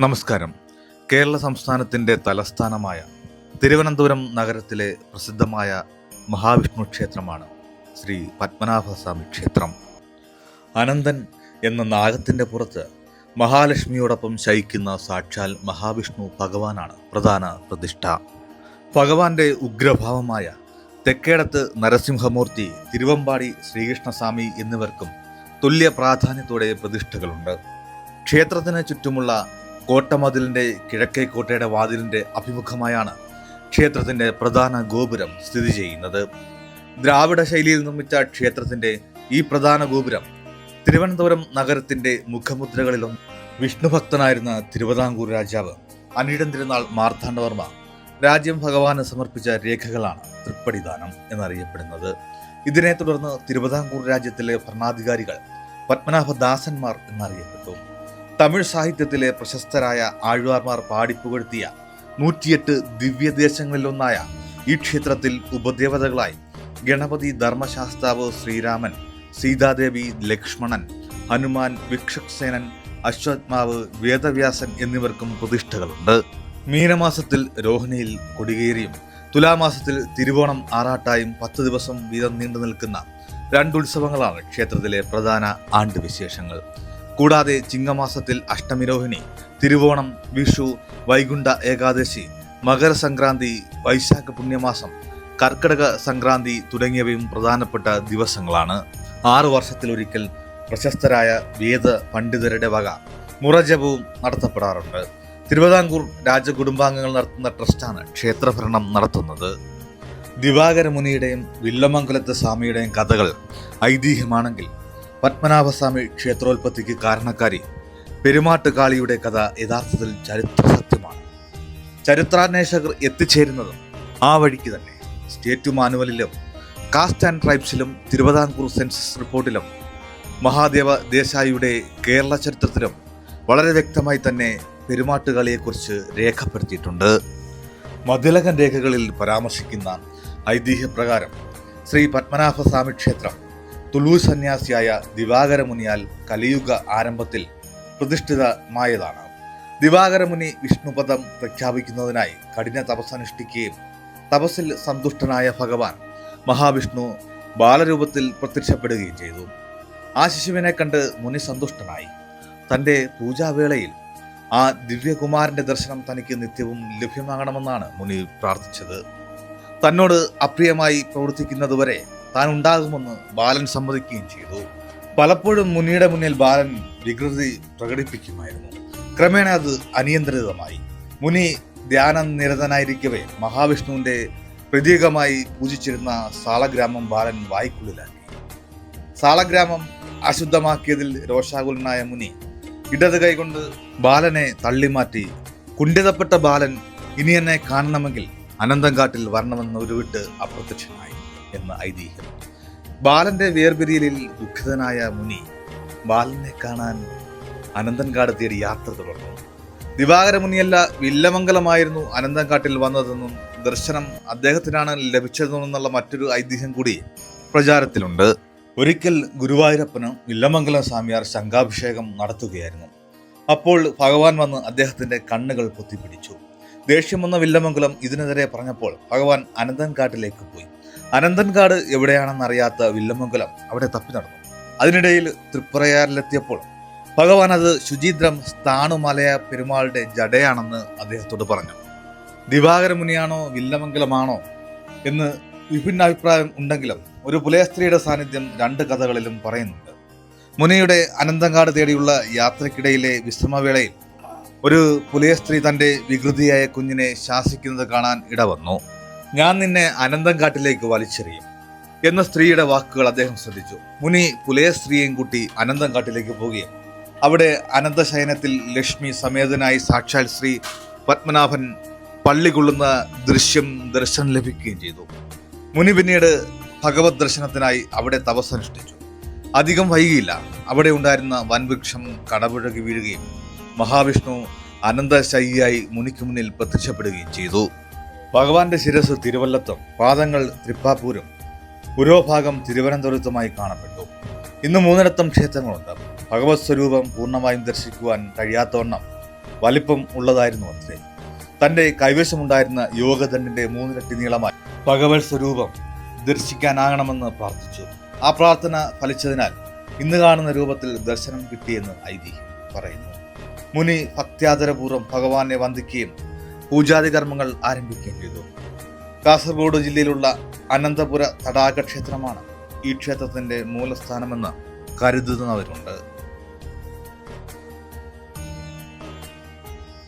നമസ്കാരം. കേരള സംസ്ഥാനത്തിന്റെ തലസ്ഥാനമായ തിരുവനന്തപുരം നഗരത്തിലെ പ്രസിദ്ധമായ മഹാവിഷ്ണു ക്ഷേത്രമാണ് ശ്രീ പത്മനാഭസ്വാമി ക്ഷേത്രം. അനന്തൻ എന്ന നാഗത്തിന്റെ പുറത്ത് മഹാലക്ഷ്മിയോടൊപ്പം ശയിക്കുന്ന സാക്ഷാൽ മഹാവിഷ്ണു ഭഗവാനാണ് പ്രധാന പ്രതിഷ്ഠ. ഭഗവാന്റെ ഉഗ്രഭാവമായ തെക്കേടത്ത് നരസിംഹമൂർത്തി തിരുവമ്പാടി ശ്രീകൃഷ്ണസ്വാമി എന്നിവർക്കും തുല്യ പ്രാധാന്യത്തോടെ പ്രതിഷ്ഠകളുണ്ട്. ക്ഷേത്രത്തിന് ചുറ്റുമുള്ള കോട്ടമതിലിന്റെ കിഴക്കേ കോട്ടയുടെ വാതിലിന്റെ അഭിമുഖമായാണ് ക്ഷേത്രത്തിന്റെ പ്രധാന ഗോപുരം സ്ഥിതി ചെയ്യുന്നത്. ദ്രാവിഡ ശൈലിയിൽ നിർമ്മിച്ച ക്ഷേത്രത്തിന്റെ ഈ പ്രധാന ഗോപുരം തിരുവനന്തപുരം നഗരത്തിന്റെ മുഖമുദ്രകളിലും വിഷ്ണുഭക്തനായിരുന്ന തിരുവിതാംകൂർ രാജാവ് അനിടം തിരുനാൾ മാർത്താണ്ഡവർമ്മ രാജ്യം ഭഗവാന് സമർപ്പിച്ച രേഖകളാണ് തൃപ്പടിദാനം എന്നറിയപ്പെടുന്നത്. ഇതിനെ തുടർന്ന് തിരുവിതാംകൂർ രാജ്യത്തിലെ ഭരണാധികാരികൾ പത്മനാഭദാസന്മാർ എന്നറിയപ്പെട്ടു. തമിഴ് സാഹിത്യത്തിലെ പ്രശസ്തരായ ആഴ്വാർമാർ പാടിപ്പുകഴ്ത്തിയ നൂറ്റിയെട്ട് ദിവ്യദേശങ്ങളിലൊന്നായ ഈ ക്ഷേത്രത്തിൽ ഉപദേവതകളായി ഗണപതി ധർമ്മശാസ്താവ് ശ്രീരാമൻ സീതാദേവി ലക്ഷ്മണൻ ഹനുമാൻ വിക്ഷക്സേനൻ അശ്വത്മാവ് വേദവ്യാസൻ എന്നിവർക്കും പ്രതിഷ്ഠകളുണ്ട്. മീനമാസത്തിൽ രോഹിണിയിൽ കൊടികേരിയും തുലാമാസത്തിൽ തിരുവോണം ആറാട്ടായും പത്ത് ദിവസം വീതം നീണ്ടു നിൽക്കുന്ന രണ്ടുത്സവങ്ങളാണ് ക്ഷേത്രത്തിലെ പ്രധാന ആണ്ടുവിശേഷങ്ങൾ. കൂടാതെ ചിങ്ങമാസത്തിൽ അഷ്ടമിരോഹിണി തിരുവോണം വിഷു വൈകുണ്ഠ ഏകാദശി മകരസംക്രാന്തി വൈശാഖ പുണ്യമാസം കർക്കിടക സംക്രാന്തി തുടങ്ങിയവയും പ്രധാനപ്പെട്ട ദിവസങ്ങളാണ്. ആറു വർഷത്തിലൊരിക്കൽ പ്രശസ്തരായ വേദ പണ്ഡിതരുടെ വക മുറജപവും നടത്തപ്പെടാറുണ്ട്. തിരുവിതാംകൂർ രാജകുടുംബാംഗങ്ങൾ നടത്തുന്ന ട്രസ്റ്റാണ് ക്ഷേത്രഭരണം നടത്തുന്നത്. ദിവാകര മുനിയുടെയും വില്ലമംഗലത്തെ സ്വാമിയുടെയും കഥകൾ ഐതിഹ്യമാണെങ്കിൽ പത്മനാഭസ്വാമി ക്ഷേത്രോൽപത്തിക്ക് കാരണക്കാരി പെരുമാട്ടുകാളിയുടെ കഥ യഥാർത്ഥത്തിൽ ചരിത്ര സത്യമാണ്. ചരിത്രാന്വേഷകർ എത്തിച്ചേരുന്നതും ആ വഴിക്ക് തന്നെ. സ്റ്റേറ്റ് മാനുവലിലും കാസ്റ്റ് ആൻഡ് ട്രൈബ്സിലും തിരുവിതാംകൂർ സെൻസസ് റിപ്പോർട്ടിലും മഹാദേവ ദേശായിയുടെ കേരള ചരിത്രത്തിലും വളരെ വ്യക്തമായി തന്നെ പെരുമാട്ടുകാളിയെക്കുറിച്ച് രേഖപ്പെടുത്തിയിട്ടുണ്ട്. മതിലകൻ രേഖകളിൽ പരാമർശിക്കുന്ന ഐതിഹ്യപ്രകാരം ശ്രീ പത്മനാഭസ്വാമി ക്ഷേത്രം തുളു സന്യാസിയായ ദിവാകര മുനിയാൽ കലിയുഗ ആരംഭത്തിൽ പ്രതിഷ്ഠിതമായതാണ്. ദിവാകര മുനി വിഷ്ണുപദം പ്രഖ്യാപിക്കുന്നതിനായി കഠിന തപസ്സനുഷ്ഠിക്കുകയും തപസ്സിൽ സന്തുഷ്ടനായ ഭഗവാൻ മഹാവിഷ്ണു ബാലരൂപത്തിൽ പ്രത്യക്ഷപ്പെടുകയും ചെയ്തു. ആ ശിശുവിനെ കണ്ട് മുനി സന്തുഷ്ടനായി. തന്റെ പൂജാവേളയിൽ ആ ദിവ്യകുമാരന്റെ ദർശനം തനിക്ക് നിത്യവും ലഭ്യമാകണമെന്നാണ് മുനി പ്രാർത്ഥിച്ചത്. തന്നോട് അപ്രിയമായി പ്രവർത്തിക്കുന്നതുവരെ താൻ ഉണ്ടാകുമെന്ന് ബാലൻ സമ്മതിക്കുകയും ചെയ്തു. പലപ്പോഴും മുനിയുടെ മുന്നിൽ ബാലൻ വികൃതി പ്രകടിപ്പിക്കുമായിരുന്നു. ക്രമേണ അത് അനിയന്ത്രിതമായി. മുനി ധ്യാന നിരതനായിരിക്കവേ മഹാവിഷ്ണുവിന്റെ പ്രതീകമായി പൂജിച്ചിരുന്ന സാളഗ്രാമം ബാലൻ വായ്ക്കുള്ളിലാക്കി. സാളഗ്രാമം അശുദ്ധമാക്കിയതിൽ രോഷാകുലനായ മുനി ഇടത് കൈകൊണ്ട് ബാലനെ തള്ളിമാറ്റി കുണ്ഠിതപ്പെട്ട ബാലൻ ഇനി എന്നെ കാണണമെങ്കിൽ അനന്തംകാട്ടിൽ വരണമെന്ന് ഉരുവിട്ട് അപ്രത്യക്ഷനായി. എന്ന ഐതിഹ്യം. ബാലന്റെ വേർപിരിയലിൽ ദുഃഖിതനായ മുനി ബാലനെ കാണാൻ അനന്തൻകാട് തേടി യാത്ര തുടർന്നു. ദിവാകര മുനിയല്ല വില്ലമംഗലമായിരുന്നു അനന്തൻകാട്ടിൽ വന്നതെന്നും ദർശനം അദ്ദേഹത്തിനാണ് ലഭിച്ചതെന്നുള്ള മറ്റൊരു ഐതിഹ്യം കൂടി പ്രചാരത്തിലുണ്ട്. ഒരിക്കൽ ഗുരുവായൂരപ്പന് വില്ലമംഗലം സ്വാമിയാർ ശംഖാഭിഷേകം നടത്തുകയായിരുന്നു. അപ്പോൾ ഭഗവാൻ വന്ന് അദ്ദേഹത്തിന്റെ കണ്ണുകൾ പൊത്തിപ്പിടിച്ചു. ദേഷ്യം വന്ന വില്ലമംഗലം ഇതിനെതിരെ പറഞ്ഞപ്പോൾ ഭഗവാൻ അനന്തൻകാട്ടിലേക്ക് പോയി. അനന്തൻകാട് എവിടെയാണെന്നറിയാത്ത വില്ലമംഗലം അവിടെ തപ്പി നടന്നു. അതിനിടയിൽ തൃപ്പുറയാറിലെത്തിയപ്പോൾ ഭഗവാൻ അത് ശുചീന്ദ്രം സ്ഥാണുമലയ പെരുമാളുടെ ജടയാണെന്ന് അദ്ദേഹത്തോട് പറഞ്ഞു. ദിവാകര മുനിയാണോ വില്ലമംഗലമാണോ എന്ന് വിഭിന്ന അഭിപ്രായം ഉണ്ടെങ്കിലും ഒരു പുലയസ്ത്രീയുടെ സാന്നിധ്യം രണ്ട് കഥകളിലും പറയുന്നുണ്ട്. മുനിയുടെ അനന്തങ്കാട് തേടിയുള്ള യാത്രക്കിടയിലെ വിശ്രമവേളയിൽ ഒരു പുലയസ്ത്രീ തന്റെ വികൃതിയായ കുഞ്ഞിനെ ശാസിക്കുന്നത് കാണാൻ ഇടവന്നു. ഞാൻ നിന്നെ അനന്തം കാട്ടിലേക്ക് വലിച്ചെറിയും എന്ന സ്ത്രീയുടെ വാക്കുകൾ അദ്ദേഹം ശ്രദ്ധിച്ചു. മുനി പുലയ സ്ത്രീയും കൂട്ടി അനന്തങ്കാട്ടിലേക്ക് പോവുകയും അവിടെ അനന്തശയനത്തിൽ ലക്ഷ്മി സമേതനായി സാക്ഷാൽ ശ്രീ പത്മനാഭൻ പള്ളി കൊള്ളുന്ന ദൃശ്യം ദർശനം ലഭിക്കുകയും ചെയ്തു. മുനി പിന്നീട് ഭഗവത് ദർശനത്തിനായി അവിടെ തപസ്സനുഷ്ഠിച്ചു അധികം വൈകിയില്ല. അവിടെ ഉണ്ടായിരുന്ന വൻവൃക്ഷം കടപുഴകി വീഴുകയും മഹാവിഷ്ണു അനന്തശയ്യായി മുനിക്ക് മുന്നിൽ പ്രത്യക്ഷപ്പെടുകയും ചെയ്തു. ഭഗവാന്റെ ശിരസ് തിരുവല്ലത്തും പാദങ്ങൾ തൃപ്പാപ്പൂരും പുരോഭാഗം തിരുവനന്തപുരത്തുമായി കാണപ്പെട്ടു. ഇന്ന് മൂന്നിടത്തും ക്ഷേത്രങ്ങളുണ്ട്. ഭഗവത് സ്വരൂപം പൂർണമായും ദർശിക്കുവാൻ കഴിയാത്തവണ്ണം വലിപ്പം ഉള്ളതായിരുന്നു അത്രേ തന്റെ കൈവശമുണ്ടായിരുന്ന യോഗദണ്ഡിന്റെ മൂന്നിരട്ടി നീളമായി ഭഗവത് സ്വരൂപം ദർശിക്കാനാകണമെന്ന് പ്രാർത്ഥിച്ചു. ആ പ്രാർത്ഥന ഫലിച്ചതിനാൽ ഇന്ന് കാണുന്ന രൂപത്തിൽ ദർശനം കിട്ടിയെന്ന് ഐതിഹ്യം പറയുന്നു. മുനി ഭക്ത്യാദരപൂർവം ഭഗവാനെ വന്ദിക്കുകയും പൂജാതി കർമ്മങ്ങൾ ആരംഭിക്കുകയും ചെയ്തു. കാസർഗോഡ് ജില്ലയിലുള്ള അനന്തപുര തടാക ക്ഷേത്രമാണ് ഈ ക്ഷേത്രത്തിന്റെ മൂലസ്ഥാനമെന്ന് കരുതുന്നവരുണ്ട്.